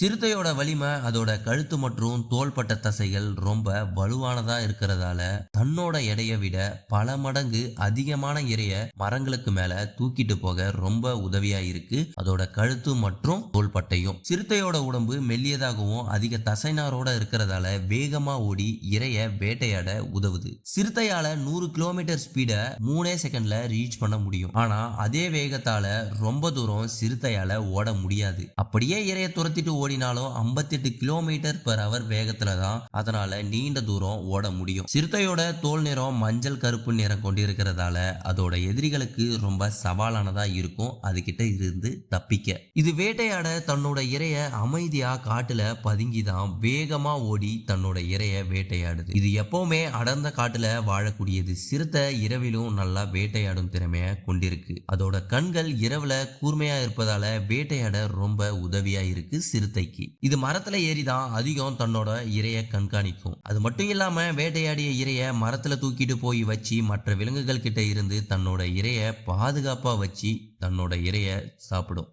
சிறுத்தையோட வலிமை அதோட கழுத்து மற்றும் தோள்பட்ட தசைகள் ரொம்ப வலுவானதா இருக்கிறதால தன்னோட எடையை விட பல மடங்கு அதிகமான இறைய மரங்களுக்கு மேல தூக்கிட்டு போக ரொம்ப உதவியா இருக்கு. அதோட கழுத்து மற்றும் தோள்பட்டையும். சிறுத்தையோட உடம்பு மெல்லியதாகவும் அதிக தசைனாரோட இருக்கிறதால வேகமா ஓடி இறைய வேட்டையாட உதவுது. சிறுத்தையால நூறு கிலோமீட்டர் ஸ்பீட மூணே செகண்ட்ல ரீச் பண்ண முடியும். ஆனா அதே வேகத்தால ரொம்ப தூரம் சிறுத்தையால ஓட முடியாது. அப்படியே இறைய துரத்திட்டு ஓடினாலும் 58 கிலோமீட்டர் பெர் அவர் வேகத்துல தான் அதனால நீண்ட தூரம் ஓட முடியும். சிறுத்தையோட தோல் நிறம் மஞ்சள் கருப்பு நிறம் கொண்டிருக்கிறதால அதோட எதிரிகளுக்கு ரொம்ப சவாலானதா இருக்கும். அதுகிட்ட இருந்து தப்பிக்க. இது வேட்டையாட தன்னோட இரைய அமைதியா காட்டுல பதுங்கி தான் வேகமா ஓடி தன்னோட இறைய வேட்டையாடுது. இது எப்பவுமே அடர்ந்த காட்டுல வாழக்கூடியது. சிறுத்தை இரவிலும் நல்லா வேட்டையாடும் திறமைய கொண்டிருக்கு. அதோட கண்கள் இரவுல கூர்மையா இருப்பதால வேட்டையாட ரொம்ப உதவியா இருக்கு சிறுத்தைக்கு. இது மரத்துல ஏறிதான் அதிகம் தன்னோட இரைய கண்காணிக்கும். அது மட்டும் இல்லாம வேட்டையாடிய இரைய மரத்துல தூக்கிட்டு போய் வச்சு மற்ற விலங்குகள் கிட்ட இருந்து தன்னோட இரைய பாதுகாப்பா வச்சு தன்னோட இரைய சாப்பிடும்.